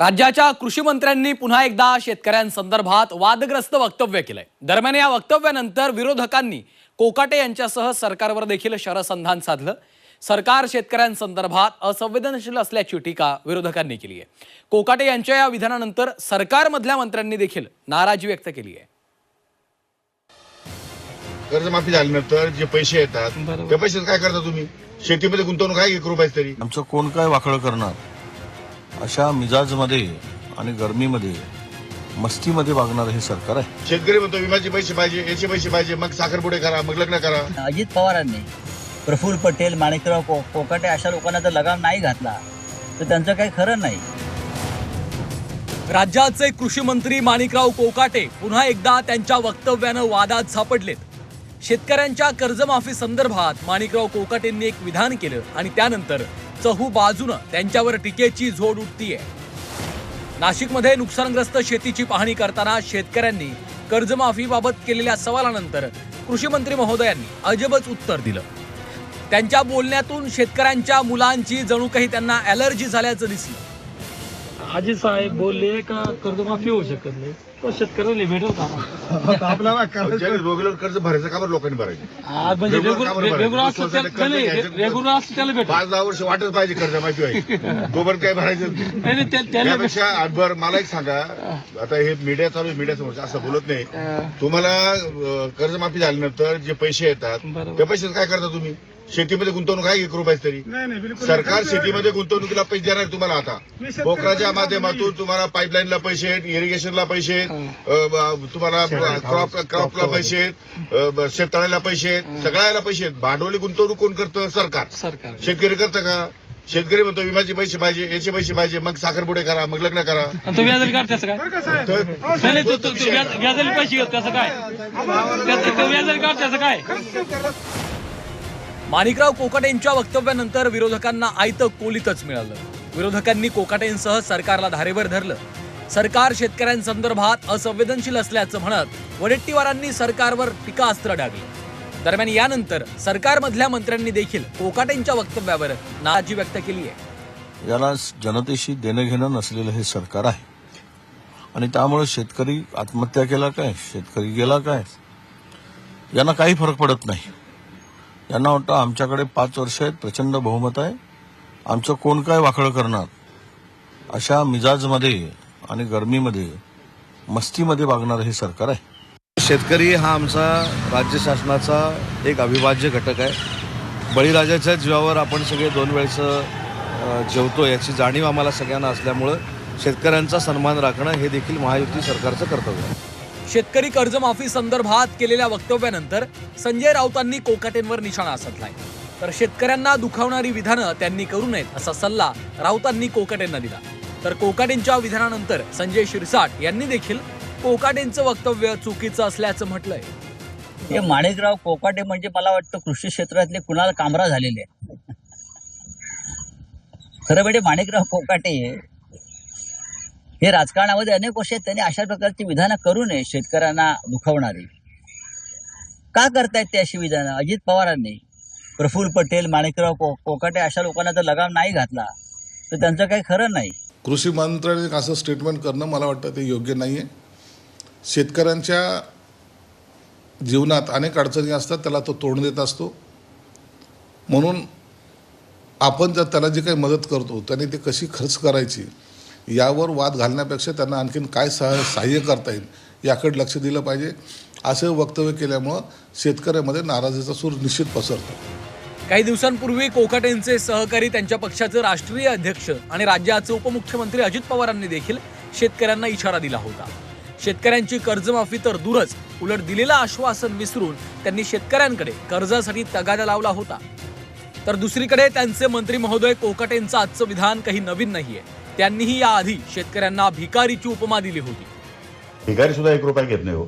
राज्याच्या कृषी मंत्र्यांनी पुन्हा एकदा शेतकऱ्यांसंदर्भात वादग्रस्त वक्तव्य केलंय. दरम्यान या वक्तव्यानंतर विरोधकांनी कोकाटे यांच्यासह सरकारवर देखील शरसंधान साधलं. सरकार शेतकऱ्यांसंदर्भात असंवेदनशील असल्याची टीका विरोधकांनी केली आहे. कोकाटे यांच्या या विधानानंतर सरकारमधल्या मंत्र्यांनी देखील नाराजी व्यक्त केली आहे. कर्जमाफी झाल्यानंतर जे पैसे येतात त्या पैशात काय करता तुम्ही? शेतीमध्ये गुंतवणूक आहे एक रुपयाच तरी? आमचं कोण काय वाकळं करणार? अशा मिजाजमध्ये आणि गरमीमध्ये मस्तीमध्ये वागणारं हे सरकार आहे. शेतकरी म्हणतो विम्याचे पैसे पाहिजे याचे पैसे पाहिजे मग साखरपुडे करा मग लग्न करा. अजित पवारांनी प्रफुल्ल पटेल माणिकराव को- कोकाटे अशा लोकांना जर लगाम नाही घातला तर त्यांचं काही खरं नाही. राज्याचे कृषी मंत्री माणिकराव कोकाटे पुन्हा एकदा त्यांच्या वक्तव्यानं वादात सापडलेत. शेतकऱ्यांच्या कर्जमाफी संदर्भात माणिकराव कोकाटेंनी एक विधान केलं आणि त्यानंतर चहू बाजूनं त्यांच्यावर टीकेची झोड उठतीये. नाशिकमध्ये नुकसानग्रस्त शेतीची पाहणी करताना शेतकऱ्यांनी कर्जमाफीबाबत केलेल्या सवालानंतर कृषी मंत्री महोदयांनी अजबच उत्तर दिलं. त्यांच्या बोलण्यातून शेतकऱ्यांच्या मुलांची जणू काही त्यांना अलर्जी झाल्याचं दिसलं. अजित साहेब बोलले का कर्जमाफी होऊ शकत नाही. तो शेतकऱ्याला भेटल का? रेग्युलर कर्ज भरायचं का बरं लोकांनी भरायचं? आज म्हणजे रेग्युलर रेग्युलर? असलं त्याला कर्ज नाही. रेग्युलर असलं त्याला भेटल. पाच दहा वर्ष वाटच पाहिजे कर्ज माहिती आहे तोपर्यंत काय भरायचं? नाही नाही, त्या- त्याला भेट- त्यापेक्षा बरं मला एक सांगा. आता हे मीडिया चालू आहे मीडिया समोर असं बोलत नाही. अं, तुम्हाला अं, कर्जमाफी झाल्यानंतर जे पैसे येतात बरोबर. त्या पैशात काय करता तुम्ही? शेतीमध्ये गुंतवणूक आहे एक रुपयाच तरी. सरकार शेतीमध्ये गुंतवणुकीला पैसे देणार आहे तुम्हाला आता. पोखराच्या माध्यमातून तुम्हाला पाईपलाईनला पैसे आहेत इरिगेशनला पैसे आहेत अं, ब- तुम्हाला क्रॉप क्रॉपला पैसे आहेत अं, ब- शेततळ्याला पैसे आहेत सगळ्याला पैसे आहेत. भांडवली गुंतवणूक कोण करतं? सरकार. सरकार. शेतकरी करतं का? शेतकरी म्हणतो विम्याचे पैसे पाहिजे याचे पैसे पाहिजे मग साखरपुडे करा मग लग्न करा. आणि तो व्याजाला काढ त्याचं काय? तर नाही नाही, तो- तो- तो व्याज- व्याजाला पैसे घेत त्याचं काय? त्याचं- तो व्याजाला काढ त्याचं काय? माणिकराव कोकाटेंच्या वक्तव्यानंतर विरोधकांना आयतं कोलीतच मिळालं. विरोधकांनी कोकाटेंसह सरकारला धारेवर धरलं. सरकार शेतकऱ्यांसंदर्भात असंवेदनशील असल्याचं म्हणत वडेट्टीवारांनी सरकारवर टीकास्त्र डागलं. दरम्यान यानंतर सरकारमधल्या मंत्र्यांनी देखील कोकाटेंच्या वक्तव्यावर नाराजी व्यक्त केली आहे. याला जनतेशी देणं घेणं नसलेलं हे सरकार आहे. आणि त्यामुळे शेतकरी आत्महत्या केला काय? शेतकरी गेला काय? यांना काही फरक पडत नाही. यांना वाटतं आमच्याकडे पाच वर्ष आहेत प्रचंड बहुमत आहे. आमचं कोण काय वाकळं करणार? अशा मिजाजमध्ये आणि गरमीमध्ये मस्तीमध्ये वागणारं हे सरकार आहे. शेतकरी हा आमचा राज्य शासनाचा एक अविभाज्य घटक आहे. बळीराजाच्या जीवावर आपण सगळे दोन वेळचं जेवतो याची जाणीव आम्हाला सगळ्यांना असल्यामुळं शेतकऱ्यांचा सन्मान राखणं हे देखील महायुती सरकारचं कर्तव्य आहे. शेतकरी कर्जमाफी संदर्भात केलेल्या वक्तव्यानंतर संजय राऊतांनी कोकाटेंवर निशाणा साधलाय. तर शेतकऱ्यांना दुखावणारी विधानं त्यांनी करू नयेत असा सल्ला राऊतांनी कोकाटेंना दिला. तर कोकाटेंच्या विधानानंतर संजय शिरसाट यांनी देखील कोकाटेंचं वक्तव्य चुकीचं असल्याचं म्हटलंय. हे माणिकराव कोकाटे म्हणजे मला वाटतं कृषी क्षेत्रातले कुणाल कामरा झालेले आहे. खरं म्हणजे माणिकराव कोकाटे हे राजकारणामध्ये अनेक वर्ष आहेत. त्यांनी अशा प्रकारची विधानं करू नये शेतकऱ्यांना दुखवणारी. का करतायत ते अशी विधानं? अजित पवारांनी. प्रफुल्ल पटेल माणिकराव को- कोकाटे अशा लोकांना जर लगाम नाही घातला तर त्यांचं काही खरं नाही. कृषी मंत्र्याने असं स्टेटमेंट करणं मला वाटतं ते योग्य नाही आहे शेतकऱ्यांच्या जीवनात अनेक अडचणी असतात त्याला तो तोंड देत असतो. म्हणून आपण जर त्याला जी काही मदत करतो त्याने ती कशी खर्च करायची यावर वाद घालण्यापेक्षा त्यांना आणखीन काय सह सहाय्य करता येईल याकडे लक्ष दिलं पाहिजे. असं वक्तव्य केल्यामुळं शेतकऱ्यामध्ये नाराजीचा सूर निश्चित पसरतो. काही दिवसांपूर्वी कोकाटेंचे सहकारी त्यांच्या पक्षाचे राष्ट्रीय अध्यक्ष आणि राज्याचे उपमुख्यमंत्री अजित पवारांनी देखील शेतकऱ्यांना इशारा दिला होता. शेतकऱ्यांची कर्जमाफी तर दूरच उलट दिलेलं आश्वासन विसरून त्यांनी शेतकऱ्यांकडे कर्जासाठी तगादा लावला होता. तर दुसरीकडे त्यांचे मंत्री महोदय कोकाटेंचं आजचं विधान काही नवीन नाहीये. त्यांनीही याआधी शेतकऱ्यांना भिकारीची उपमा दिली होती. भिकारी सुद्धा एक रुपया घेत नाही हो.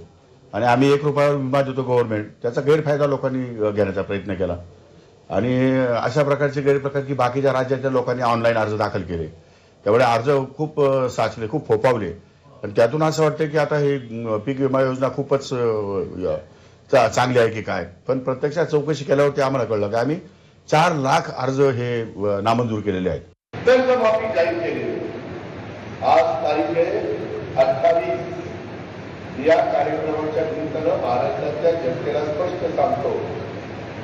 आणि आम्ही एक रुपया विमा देतो गव्हर्नमेंट त्याचा गैरफायदा लोकांनी घेण्याचा प्रयत्न केला. आणि अशा प्रकारचे गैरप्रकार की बाकीच्या राज्यातल्या लोकांनी ऑनलाईन अर्ज दाखल केले. त्यामुळे अर्ज खूप साचले खूप फोपावले आणि त्यातून असं वाटतं की आता हे पीक विमा योजना खूपच चांगली आहे की काय. पण प्रत्यक्षात चौकशी केल्यावरती आम्हाला कळलं की आम्ही चार लाख अर्ज हे नामंजूर केलेले आहेत. कर्जमाफी जाहीर केली आज तारीख आहे अठ्ठावीस या कार्यक्रमाच्या निमित्तानं महाराष्ट्रातल्या जनतेला स्पष्ट सांगतो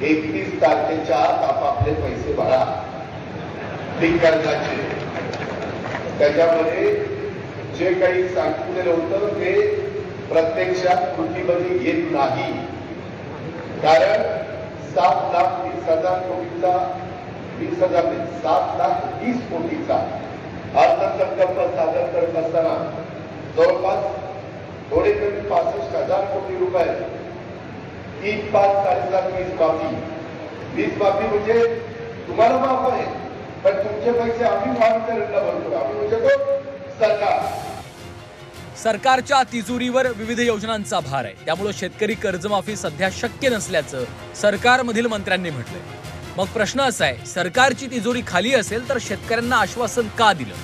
एकतीस तारखेच्या आत आपापले पैसे भरा. कर्जाचे त्याच्यामध्ये जे काही सांगितलेलं होतं ते प्रत्यक्षात कृतीमध्ये येत नाही. कारण सात लाख वीस हजार कोटीचा वीस हजार सात लाख वीस कोटीचा अर्थसंकल्प सादर करत असताना जवळपास थोडे कमी पासष्ट हजार कोटी रुपये तीन पाच साडेसात वीज माफी. वीज माफी म्हणजे तुम्हाला माफ आहे पण तुमचे पैसे आम्ही महावितरणला भरतो आम्ही म्हणजे तो सरकार. सरकारच्या तिजोरीवर विविध योजनांचा भार आहे. त्यामुळे शेतकरी कर्जमाफी सध्या शक्य नसल्याचं सरकारमधील मंत्र्यांनी म्हटलंय. मग प्रश्न असा आहे सरकारची तिजोरी खाली असेल तर शेतकऱ्यांना आश्वासन का दिलं?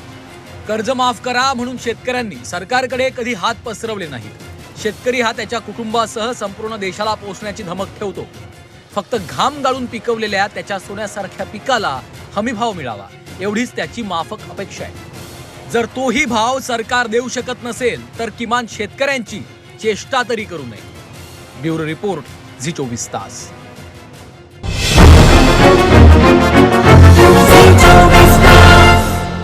कर्ज माफ करा म्हणून शेतकऱ्यांनी सरकारकडे कधी हात पसरवले नाहीत. शेतकरी हा त्याच्या कुटुंबासह संपूर्ण देशाला पोचण्याची धमक ठेवतो. फक्त घाम गाळून पिकवलेल्या त्याच्या सोन्यासारख्या पिकाला हमीभाव मिळावा एवढीच त्याची माफक अपेक्षा आहे. जर तोही भाव सरकार देऊ शकत नसेल तर किमान शेतकऱ्यांची चेष्टा तरी करू नये. ब्युरो रिपोर्ट झी चोवीस तास.